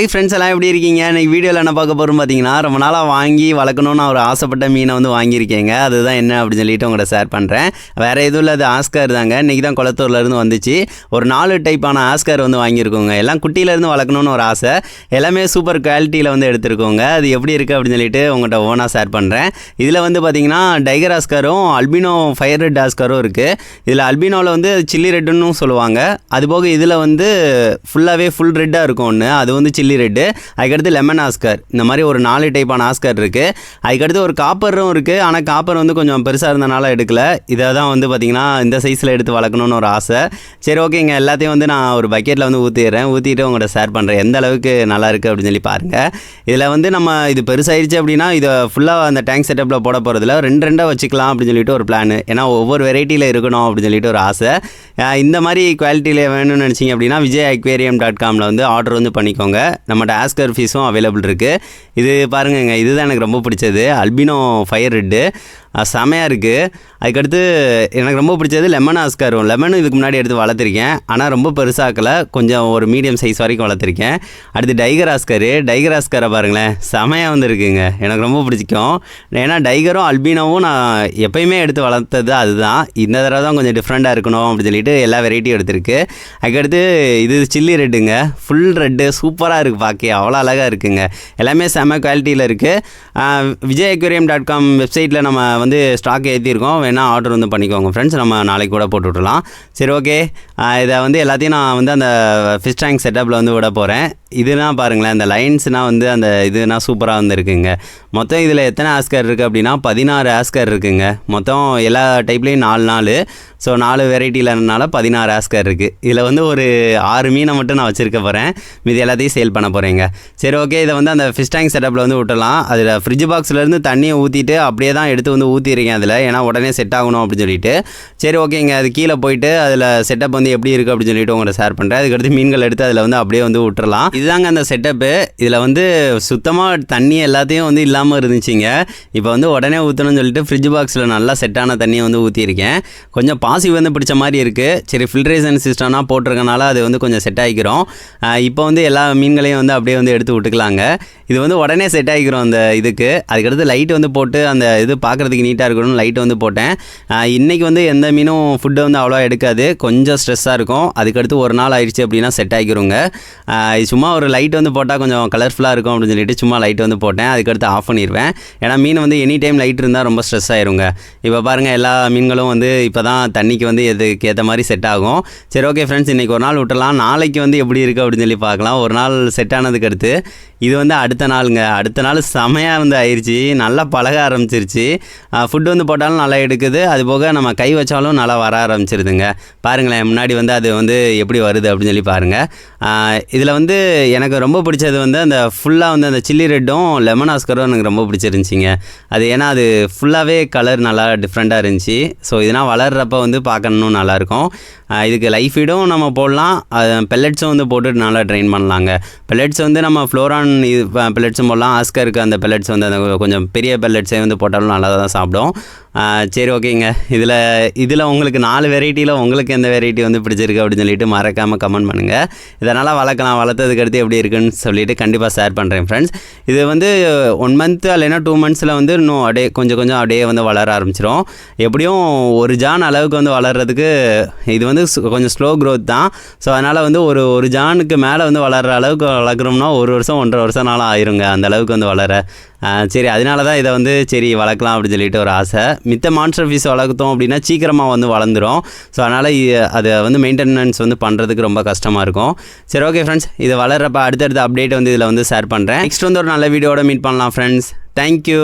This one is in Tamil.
ஹே ஃப்ரெண்ட்ஸ் எல்லாம் எப்படி இருக்கீங்க? இன்றைக்கி வீடியோவில் என்ன பார்க்க போகிறோம் பார்த்தீங்கன்னா ரொம்ப நாளாக வாங்கி வளர்க்கணும்னு ஒரு ஆசைப்பட்ட மீனை வந்து வாங்கியிருக்கேங்க. அதுதான் என்ன அப்படின்னு சொல்லிட்டு உங்கள்கிட்ட ஷேர் பண்ணுறேன் வேறு எதுவும் இல்லை அது தாங்க. இன்றைக்கி தான் குளத்தூர்லேருந்து வந்துச்சு. ஒரு நாலு டைப்பான ஆஸ்கர் வந்து வாங்கியிருக்கோங்க. எல்லாம் குட்டியிலேருந்து வளர்க்கணும்னு ஒரு ஆசை. எல்லாமே சூப்பர் குவாலிட்டியில் வந்து எடுத்திருக்கோங்க. அது எப்படி இருக்குது அப்படின்னு சொல்லிட்டு உங்கள்கிட்ட ஓனாக ஷேர் பண்ணுறேன் இதில் வந்து பார்த்தீங்கன்னா டைகர் ஆஸ்கரும் அல்பினோ ஃபயர் ரெட் ஆஸ்கரும் இருக்குது இதில் அல்பினோவில் வந்து சில்லி ரெட்டுன்னு சொல்லுவாங்க. அதுபோக இதில் வந்து ஃபுல்லாகவே ஃபுல் ரெட்டாக இருக்கும் ஒன்று அது வந்து சில்லி ரெட்டு அதுக்கடுத்து லெமன் ஆஸ்கர் இந்த மாதிரி ஒரு நாலு டைப்பான ஆஸ்கர் இருக்குது அதுக்கடுத்து ஒரு காப்பரும் இருக்குது ஆனால் காப்பர் வந்து கொஞ்சம் பெருசாக இருந்தனால எடுக்கல. இதை தான் வந்து பார்த்திங்கன்னா இந்த சைஸில் எடுத்து வளர்க்கணும்னு ஒரு ஆசை. சரி ஓகேங்க எல்லாத்தையும் வந்து நான் ஒரு பக்கெட்டில் வந்து ஊற்றிடுறேன் ஊற்றிட்டு உங்கள்கிட்ட ஷேர் பண்ணுறேன் எந்த அளவுக்கு நல்லா இருக்குது அப்படின்னு சொல்லி பாருங்கள் இதில் வந்து நம்ம இது பெருசாயிருச்சு அப்படின்னா இதை ஃபுல்லாக அந்த டேங்க் செட்டப்பில் போட போகிறதுல ரெண்டு ரெண்டாக வச்சுக்கலாம் அப்படின்னு சொல்லிட்டு ஒரு பிளான் ஏன்னா ஒவ்வொரு வெரைட்டியில் இருக்கணும் அப்படின்னு சொல்லிட்டு ஒரு ஆசை. இந்த மாதிரி குவாலிட்டியில் வேணும்னு நினச்சிங்க அப்படின்னா விஜய் அக்வேரியம் டாட் காமில் வந்து ஆர்டர் வந்து பண்ணிக்கோங்க. நம்மகிட்ட ஆஸ்கர் ஃபீஸும் அவைலபிள் இருக்குது இது பாருங்கங்க இதுதான் எனக்கு ரொம்ப பிடிச்சது. அல்பினோ ஃபயர் ரெட்டு செமையாக இருக்குது அதுக்கடுத்து எனக்கு ரொம்ப பிடிச்சது லெமன் ஆஸ்காரும் லெமனும் இதுக்கு முன்னாடி எடுத்து வளர்த்துருக்கேன். ஆனால் ரொம்ப பெருசாக்கில். கொஞ்சம் ஒரு மீடியம் சைஸ் வரைக்கும் வளர்த்துருக்கேன். அடுத்து டைகர் ஆஸ்கரு டைகர் ஆஸ்கரை பாருங்களேன். செமையாக வந்துருக்குங்க. எனக்கு ரொம்ப பிடிச்சிக்கும் ஏன்னா டைகரும் அல்பினோவும் நான் எப்பயுமே எடுத்து வளர்த்தது அதுதான். இந்த தடவை தான் கொஞ்சம் டிஃப்ரெண்ட்டாக இருக்கணும் அப்படின்னு சொல்லிட்டு எல்லா வெரைட்டியும் எடுத்திருக்கு. அதுக்கடுத்து இது சில்லி ரெட்டுங்க ஃபுல் ரெட்டு சூப்பராக இருக்குது பார்க்க அவ்வளோ அழகாக இருக்குங்க. எல்லாமே செம குவாலிட்டியில் இருக்குது விஜய் அக்வேரியம் டாட் காம் வெப்சைட்டில் நம்ம வந்து ஸ்டாக் ஏற்றிருக்கோம் வேணால் ஆர்டர் வந்து பண்ணிக்கோங்க ஃப்ரெண்ட்ஸ் நம்ம நாளைக்கு கூட போட்டு விட்றலாம் சரி ஓகே இதை வந்து எல்லாத்தையும் நான் வந்து அந்த ஃபிஷ் டேங்க் செட்டப்பில் வந்து விட போகிறேன் இதுனா பாருங்களேன் இந்த லைன்ஸ்னால் வந்து அந்த இதுனா சூப்பராக வந்து இருக்குங்க. மொத்தம் இதில் எத்தனை ஆஸ்கர் இருக்குது அப்படின்னா பதினாறு ஆஸ்கர் இருக்குங்க. மொத்தம் எல்லா டைப்லேயும் நாலு நாலு. ஸோ நாலு வெரைட்டியிலனால பதினாறு ஆஸ்கர் இருக்குது இதில் வந்து ஒரு ஆறு மீனை மட்டும் நான் வச்சுருக்க போகிறேன் மீதி எல்லாத்தையும் சேல் பண்ண போகிறேங்க சரி ஓகே இதை வந்து அந்த ஃபிஷ் டேங்க் செட்டப்பில் வந்து விட்டலாம் அதில் ஃப்ரிட்ஜ் பாக்ஸ்லேருந்து தண்ணியை ஊற்றிட்டு அப்படியே தான் எடுத்து வந்து ஊற்றிருக்கேன் அதில். ஏன்னா உடனே செட் ஆகணும் அப்படின்னு சொல்லிட்டு. சரி ஓகேங்க அது கீழே போயிட்டு அதில் செட்டப் வந்து எப்படி இருக்குது அப்படின்னு சொல்லிட்டு உங்களை ஷேர் பண்ணுறேன் அதுக்கடுத்து மீன்கள் எடுத்து அதில் வந்து அப்படியே வந்து விட்டுறலாம். இதுதாங்க அந்த செட்டப்பு இதில் வந்து சுத்தமாக தண்ணி எல்லாத்தையும் வந்து இல்லாமல் இருந்துச்சுங்க. இப்போ வந்து உடனே ஊற்றணும்னு சொல்லிட்டு ஃப்ரிட்ஜ் பாக்ஸில் நல்லா செட்டான தண்ணியை வந்து ஊற்றிருக்கேன் கொஞ்சம் பாசி வந்து பிடிச்ச மாதிரி இருக்குது சரி ஃபில்ட்ரேஷன் சிஸ்டம்னா போட்டிருக்கனால அது வந்து கொஞ்சம் செட் ஆகிக்கிறோம். இப்போ வந்து எல்லா மீன்களையும் வந்து அப்படியே வந்து எடுத்து விட்டுக்கலாங்க. இது வந்து உடனே செட் ஆகிக்கிறோம் அந்த இதுக்கு. அதுக்கடுத்து லைட் வந்து போட்டு அந்த இது பார்க்குறதுக்கு நீட்டாக இருக்கணும்னு லைட் வந்து போட்டேன். இன்றைக்கி வந்து எந்த மீனும் ஃபுட்டை வந்து அவ்வளோ எடுக்காது. கொஞ்சம் ஸ்ட்ரெஸ்ஸாக இருக்கும். அதுக்கடுத்து ஒரு நாள் ஆயிடுச்சு அப்படின்னா செட் ஆகிக்கிறோங்க சும்மா ஒரு லைட் வந்து போட்டால் கொஞ்சம் கலர்ஃபுல்லாக இருக்கும் அப்படின்னு சொல்லிட்டு சும்மா லைட் வந்து போட்டேன். அதுக்கடுத்து ஆஃப் பண்ணிடுவேன் ஏன்னா மீன் வந்து எனி டைம் லைட் இருந்தால் ரொம்ப ஸ்ட்ரெஸ் ஆயிருங்க. இப்போ பாருங்கள் எல்லா மீன்களும் வந்து இப்போ தான் தண்ணிக்கு வந்து எதுக்கு ஏற்ற மாதிரி செட் ஆகும். சரி ஓகே ஃப்ரெண்ட்ஸ் இன்றைக்கி ஒரு நாள் விட்டலாம் நாளைக்கு வந்து எப்படி இருக்குது அப்படின்னு சொல்லி பார்க்கலாம். ஒரு நாள் செட் ஆனதுக்கு அடுத்து இது வந்து அடுத்த நாளுங்க. அடுத்த நாள் செமையாக வந்து ஆயிடுச்சு நல்லா பழக ஆரம்பிச்சிருச்சு. ஃபுட்டு வந்து போட்டாலும் நல்லா எடுக்குது. அது போக நம்ம கை வச்சாலும் நல்லா வர ஆரம்பிச்சிருதுங்க. பாருங்களேன் முன்னாடி வந்து அது வந்து எப்படி வருது அப்படின்னு சொல்லி பாருங்கள் இதில் வந்து எனக்கு ரொம்ப பிடிச்சது வந்து அந்த ஃபுல்லாக வந்து அந்த சில்லி ரெட்டும் லெமன் ஆஸ்கரும் எனக்கு ரொம்ப பிடிச்சிருந்துச்சிங்க. அது ஏன்னா அது ஃபுல்லாகவே கலர் நல்லா டிஃப்ரெண்ட்டாக இருந்துச்சு. ஸோ இதெல்லாம் வளர்கிறப்ப வந்து பார்க்கணும் நல்லாயிருக்கும். இதுக்கு லைஃப் ஃபீடும் நம்ம போடலாம். பெல்லட்ஸும் வந்து போட்டு நல்லா ட்ரைன் பண்ணலாங்க. பெல்லட்ஸ் வந்து நம்ம ஃப்ளோரான் இது பெல்லட்ஸும் போடலாம். ஆஸ்கருக்கு அந்த பெல்லட்ஸ் வந்து அந்த கொஞ்சம் பெரிய பெல்லட்ஸே வந்து போட்டாலும் நல்லா தான் சாப்பிடும் சரி ஓகேங்க. இதில் இதில் உங்களுக்கு நாலு வெரைட்டியில் உங்களுக்கு எந்த வெரைட்டி வந்து பிடிச்சிருக்கு அப்படின்னு சொல்லிட்டு மறக்காமல் கமெண்ட் பண்ணுங்கள் இதனால் வளர்க்கலாம். வளர்த்ததுக்கு அடுத்து எப்படி இருக்குன்னு சொல்லிட்டு கண்டிப்பாக ஷேர் பண்ணுறேன் ஃப்ரெண்ட்ஸ் இது வந்து ஒன் மந்த் இல்லைன்னா டூ மந்த்ஸில் வந்து இன்னும் அப்படியே கொஞ்சம் கொஞ்சம் அப்படியே வந்து வளர ஆரம்பிச்சிடும் எப்படியும் ஒரு ஜான் அளவுக்கு வந்து வளர்கிறதுக்கு இது வந்து கொஞ்சம் ஸ்லோ க்ரோத் தான். ஸோ அதனால் வந்து ஒரு ஒரு ஜானுக்கு மேலே வந்து வளர்கிற அளவுக்கு வளர்க்குறோம்னா ஒரு வருஷம் ஒன்றரை வருஷம் நாளாக ஆயிருங்க அந்த அளவுக்கு வந்து வளர. சரி அதனால தான் இதை வந்து சரி வளர்க்கலாம் அப்படின்னு சொல்லிட்டு ஒரு ஆசை. மித்த மான்ஸ்டர் ஃபீஸ் வளர்த்தோம் அப்படின்னா சீக்கிரமாக வந்து வளர்ந்துடும் ஸோ அதனால் அதை வந்து மெயின்டெனன்ஸ் வந்து பண்ணுறதுக்கு ரொம்ப கஷ்டமாக இருக்கும். சரி ஓகே ஃப்ரெண்ட்ஸ் இது வளர்றப்ப அடுத்தடுத்த அப்டேட் வந்து இதில் வந்து ஷேர் பண்ணுறேன் நெக்ஸ்ட் வந்து ஒரு நல்ல வீடியோட மீட் பண்ணலாம் ஃப்ரெண்ட்ஸ் தேங்க்யூ